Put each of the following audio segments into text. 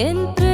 என்று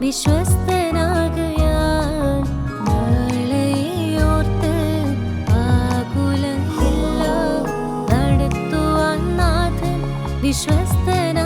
വിശ്വസ്തനാകയാൽ നടത്തുവാൻ നാഥൻ വിശ്വസ്തനാകയാൽ